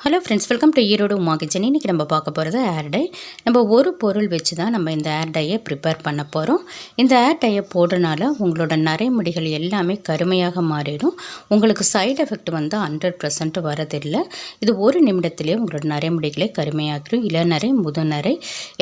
Hello friends welcome to Erode Uma kitchen இன்றைக்கி நம்ம பார்க்க போகிறது ஏர் டை நம்ம ஒரு பொருள் வச்சு தான் நம்ம இந்த ஏர் டையை ப்ரிப்பேர் பண்ண போகிறோம் இந்த ஏர் டையை போடுறனால உங்களோட நரைமுடிகள் எல்லாமே கருமையாக மாறிடும். உங்களுக்கு சைடு எஃபெக்ட் வந்து ஹண்ட்ரட் பர்சன்ட் வரதில்லை. இது ஒரு நிமிடத்திலே உங்களோட நரைமுடிகளை கருமையாக்கிடும். இளநரை முதுநரை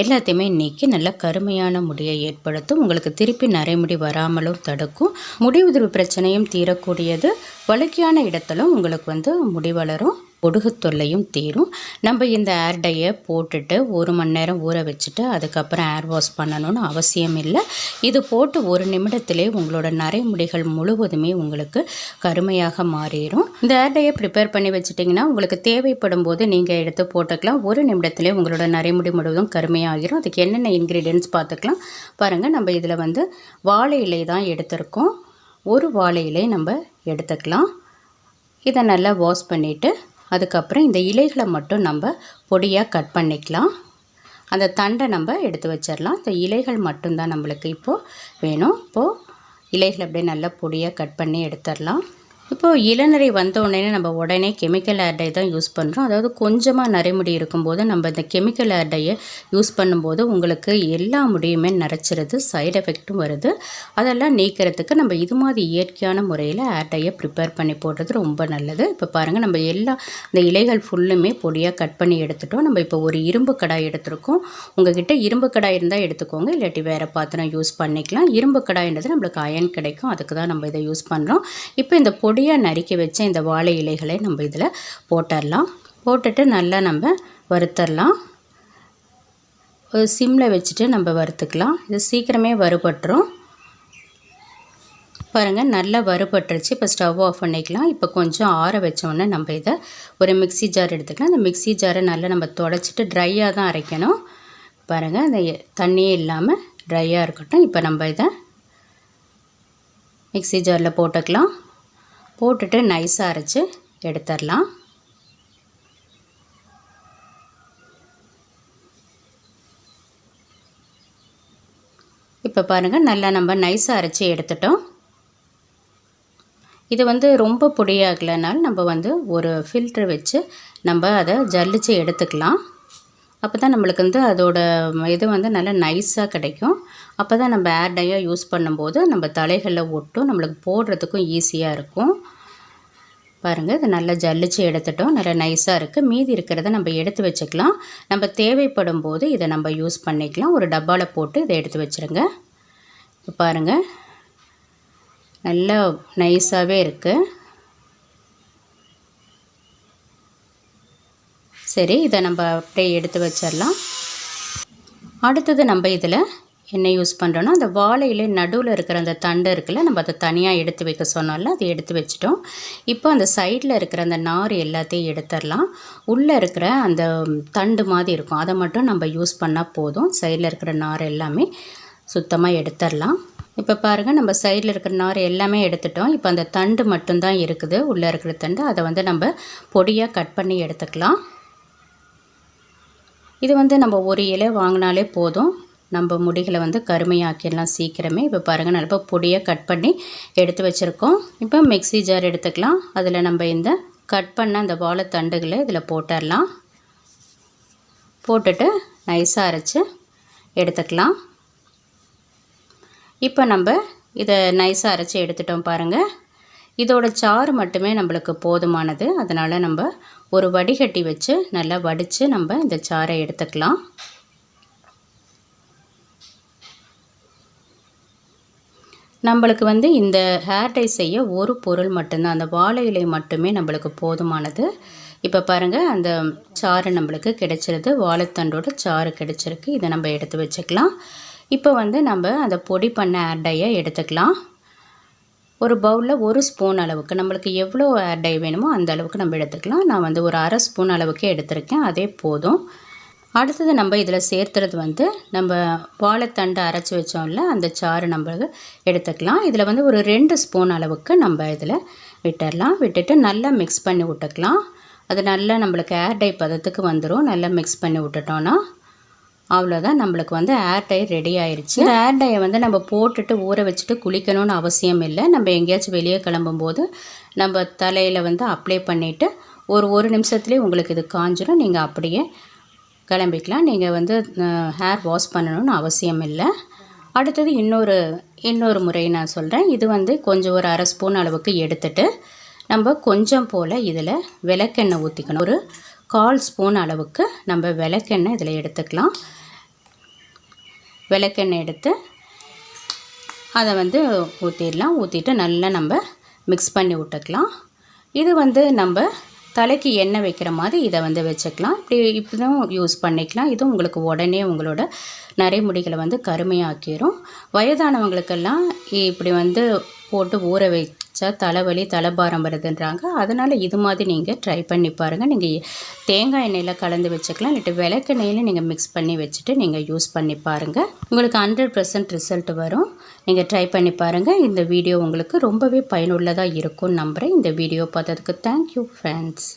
எல்லாத்தையுமே நீக்கி நல்ல கருமையான முடியை ஏற்படுத்தும். உங்களுக்கு திருப்பி நரைமுடி வராமலும் தடுக்கும். முடி உதிர்வு பிரச்சனையும் தீரக்கூடியது. வழுக்கியான இடத்திலும் உங்களுக்கு வந்து முடி வளரும். பொடுகு தொல்லையும் தீரும். நம்ம இந்த ஏர் டையை போட்டுட்டு ஒரு மணி நேரம் ஊற வச்சுட்டு அதுக்கப்புறம் ஏர் வாஷ் பண்ணணும்னு அவசியம் இல்லை. இது போட்டு ஒரு நிமிடத்திலே உங்களோட நரைமுடிகள் முழுவதுமே உங்களுக்கு கருமையாக மாறிடும் இந்த ஏர் டையை ப்ரிப்பேர் பண்ணி வச்சுட்டிங்கன்னா உங்களுக்கு தேவைப்படும் போது நீங்கள் எடுத்து போட்டுக்கலாம். ஒரு நிமிடத்திலே உங்களோட நரைமுடி முழுவதும் கருமையாகிரும். அதுக்கு என்னென்ன இன்க்ரீடியன்ஸ் பார்த்துக்கலாம். பாருங்கள் நம்ம இதில் வந்து வாழை இலை தான் எடுத்திருக்கோம். ஒரு வாழை இலை நம்ம எடுத்துக்கலாம். இதை நல்லா வாஷ் பண்ணிவிட்டு அதுக்கப்புறம் இந்த இலைகளை மட்டும் நம்ம பொடியாக கட் பண்ணிக்கலாம். அந்த தண்டை நம்ம எடுத்து வச்சிடலாம் இந்த இலைகள் மட்டும்தான் நம்மளுக்கு இப்போது வேணும். இப்போது இலைகளை அப்படியே நல்லா பொடியாக கட் பண்ணி எடுத்துடலாம் இப்போது இளநரை வந்த உடனே நம்ம உடனே கெமிக்கல் ஏர்டை தான் யூஸ் பண்ணுறோம் அதாவது கொஞ்சமாக நரைமுடி இருக்கும்போது நம்ம இந்த கெமிக்கல் ஏர்டையை யூஸ் பண்ணும்போது உங்களுக்கு எல்லா முடியுமே நரைச்சிருது சைடு எஃபெக்ட்டும் வருது. அதெல்லாம் நீக்கிறதுக்கு நம்ம இது மாதிரி இயற்கையான முறையில் ஏர்டையை ப்ரிப்பேர் பண்ணி போடுறது ரொம்ப நல்லது. இப்போ பாருங்கள் நம்ம எல்லா இந்த இலைகள் ஃபுல்லுமே பொடியாக கட் பண்ணி எடுத்துட்டோம். நம்ம இப்போ ஒரு இரும்பு கடாய் எடுத்திருக்கோம். உங்ககிட்ட இரும்பு கடாய் இருந்தால் எடுத்துக்கோங்க. இல்லாட்டி வேறு பாத்திரம் யூஸ் பண்ணிக்கலாம். இரும்பு கடாயின்றது நம்மளுக்கு அயன் கிடைக்கும். அதுக்கு தான் நம்ம இதை யூஸ் பண்ணுறோம் இப்போ இந்த பொடி பொடியாக நறுக்கி வச்ச இந்த வாழை இலைகளை நம்ம இதில் போட்டுடலாம் போட்டுட்டு நல்லா நம்ம வறுத்தரலாம். ஒரு சிம்மில் வச்சுட்டு நம்ம வறுத்துக்கலாம். இது சீக்கிரமே வறுபட்டுரும். பாருங்கள் நல்லா வறுபட்டுருச்சு. இப்போ ஸ்டவ் ஆஃப் பண்ணிக்கலாம். இப்போ கொஞ்சம் ஆற வச்சோடனே நம்ம இதை ஒரு மிக்சி ஜார் எடுத்துக்கலாம். அந்த மிக்சி ஜாரை நல்லா நம்ம தொடச்சிட்டு ட்ரையாக தான் அரைக்கணும். பாருங்கள் அந்த தண்ணியே இல்லாமல் ட்ரையாக இருக்கட்டும். இப்போ நம்ம இதை மிக்சி ஜாரில் போட்டுக்கலாம். போட்டுட்டு நைஸாக அரைச்சி எடுத்துடலாம். இப்போ பாருங்கள் நல்லா நம்ம நைஸாக அரைச்சி எடுத்துட்டோம். இது வந்து ரொம்ப பொடியாகலைனால நம்ம வந்து ஒரு ஃபில்ட்ரு வச்சு நம்ம அதை ஜல்லிச்சு எடுத்துக்கலாம். அப்போ தான் நம்மளுக்கு வந்து அதோட இது வந்து நல்லா நைஸாக கிடைக்கும். அப்போ தான் நம்ம ஏர் டையாக யூஸ் பண்ணும்போது நம்ம தலைகளில் ஒட்டும் நம்மளுக்கு போடுறதுக்கும் ஈஸியாக இருக்கும். பாருங்கள் இது நல்லா ஜல்லிச்சு எடுத்துட்டோம். நல்லா நைஸாக இருக்குது மீதி இருக்கிறத நம்ம எடுத்து வச்சுக்கலாம். நம்ம தேவைப்படும் போது இதை நம்ம யூஸ் பண்ணிக்கலாம். ஒரு டப்பாவில் போட்டு இதை எடுத்து வச்சுருங்க. இப்போ பாருங்கள் நல்லா நைஸாகவே இருக்குது சரி இதை நம்ம அப்படியே எடுத்து வச்சிடலாம். அடுத்தது நம்ம இதில் என்ன யூஸ் பண்ணுறோன்னா அந்த வாழையில நடுவில் இருக்கிற அந்த தண்டு இருக்குல்ல நம்ம அதை தனியாக எடுத்து வைக்க சொன்னோம்ல அதை எடுத்து வச்சிட்டோம். இப்போ அந்த சைடில் இருக்கிற அந்த நார் எல்லாத்தையும் எடுத்துடலாம். உள்ளே இருக்கிற அந்த தண்டு மாதிரி இருக்கும். அதை மட்டும் நம்ம யூஸ் பண்ணால் போதும். சைடில் இருக்கிற நார் எல்லாமே சுத்தமாக எடுத்துடலாம். இப்போ பாருங்கள் நம்ம சைடில் இருக்கிற நார் எல்லாமே எடுத்துட்டோம். இப்போ அந்த தண்டு மட்டும்தான் இருக்குது. உள்ளே இருக்கிற தண்டு அதை வந்து நம்ம பொடியாக கட் பண்ணி எடுத்துக்கலாம். இது வந்து நம்ம ஒரு இலை வாங்கினாலே போதும். நம்ம முடிகளை வந்து கருமையாக்கிடலாம் சீக்கிரமே. இப்போ பாருங்கள் நல்லா பொடியாக கட் பண்ணி எடுத்து வச்சுருக்கோம். இப்போ மிக்சி ஜார் எடுத்துக்கலாம். அதில் நம்ம இந்த கட் பண்ண அந்த வாழைத்தண்டுகளை இதில் போட்டுடலாம். போட்டுட்டு நைஸாக அரைச்சி எடுத்துக்கலாம். இப்போ நம்ம இதை நைஸாக அரைச்சி எடுத்துட்டோம் பாருங்கள் இதோட சாறு மட்டுமே நம்மளுக்கு போதுமானது. அதனால் நம்ம ஒரு வடிகட்டி வச்சு நல்லா வடித்து நம்ம இந்த சாறை எடுத்துக்கலாம். நம்மளுக்கு வந்து இந்த ஹேர் டை செய்ய ஒரு பொருள் மட்டும்தான். அந்த வாழை இலை மட்டுமே நம்மளுக்கு போதுமானது. இப்போ பாருங்கள் அந்த சாறு நம்மளுக்கு கிடைச்சிருது. வாழைத்தண்டோட சாறு கிடைச்சிருக்கு. இதை நம்ம எடுத்து வச்சுக்கலாம். இப்போ வந்து நம்ம அந்த பொடி பண்ண ஹேர் டையை எடுத்துக்கலாம். ஒரு பவுலில் ஒரு ஸ்பூன் அளவுக்கு நம்மளுக்கு எவ்வளோ ஹேர் டை வேணுமோ அந்த அளவுக்கு நம்ம எடுத்துக்கலாம். நான் வந்து ஒரு அரை ஸ்பூன் அளவுக்கு எடுத்திருக்கேன். அதே போதும். அடுத்தது நம்ம இதில் சேர்த்துறது வந்து நம்ம வாழைத்தண்டு அரைச்சி வச்சோம்ல அந்த சாறு நம்ம எடுத்துக்கலாம். இதில் வந்து ஒரு ரெண்டு ஸ்பூன் அளவுக்கு நம்ம இதில் விட்டுடலாம் விட்டுட்டு நல்லா மிக்ஸ் பண்ணி விட்டுக்கலாம். அது நல்லா நம்மளுக்கு ஏர் டை பதத்துக்கு வந்துடும் நல்லா மிக்ஸ் பண்ணி விட்டுட்டோன்னா அவ்வளோதான் நம்மளுக்கு வந்து ஏர் டை ரெடி ஆயிடுச்சு இந்த ஏர் டையை வந்து நம்ம போட்டுட்டு ஊற வச்சுட்டு குளிக்கணும்னு அவசியம் இல்லை. நம்ம எங்கேயாச்சும் வெளியே கிளம்பும்போது நம்ம தலையில் வந்து அப்ளை பண்ணிவிட்டு ஒரு ஒரு நிமிஷத்துலேயே உங்களுக்கு இது காஞ்சிடும் நீங்கள் அப்படியே கிளம்பிக்கலாம். நீங்கள் வந்து ஹேர் வாஷ் பண்ணணும்னு அவசியம் இல்லை. அடுத்தது இன்னொரு இன்னொரு முறை நான் சொல்கிறேன் இது வந்து கொஞ்சம் ஒரு அரை ஸ்பூன் அளவுக்கு எடுத்துட்டு நம்ம கொஞ்சம் போல் இதில் விளக்கெண்ணெய் ஊற்றிக்கணும் ஒரு கால் ஸ்பூன் அளவுக்கு நம்ம விளக்கெண்ணெய் இதில் எடுத்துக்கலாம். விளக்கெண்ணெய் எடுத்து அதை வந்து ஊற்றிடலாம் ஊற்றிட்டு நல்லா நம்ம மிக்ஸ் பண்ணி விட்டுக்கலாம். இது வந்து நம்ம தலைக்கு எண்ணெய் வைக்கிற மாதிரி இதை வந்து வச்சுக்கலாம். இப்படி இப்படியும் யூஸ் பண்ணிக்கலாம். இதுவும் உங்களுக்கு உடனே உங்களோட நரைமுடிகளை வந்து கருமையாக்கிரும். வயதானவங்களுக்கெல்லாம் இப்படி வந்து போட்டு ஊற வை வச்சா தலைவலி தலைபாரம் வருதுன்றாங்க. அதனால் இது மாதிரி நீங்கள் ட்ரை பண்ணி பாருங்கள் நீங்கள் தேங்காய் எண்ணெயில் கலந்து வச்சுக்கலாம். இல்லாட்டி விளக்கெண்ணெயில் நீங்கள் மிக்ஸ் பண்ணி வச்சுட்டு நீங்கள் யூஸ் பண்ணி பாருங்கள் உங்களுக்கு ஹண்ட்ரட் பர்சன்ட் ரிசல்ட் வரும். நீங்கள் ட்ரை பண்ணி பாருங்கள் இந்த வீடியோ உங்களுக்கு ரொம்பவே பயனுள்ளதாக இருக்கும்னு நம்புகிறேன் இந்த வீடியோ பார்த்ததுக்கு தேங்க்யூ ஃப்ரெண்ட்ஸ்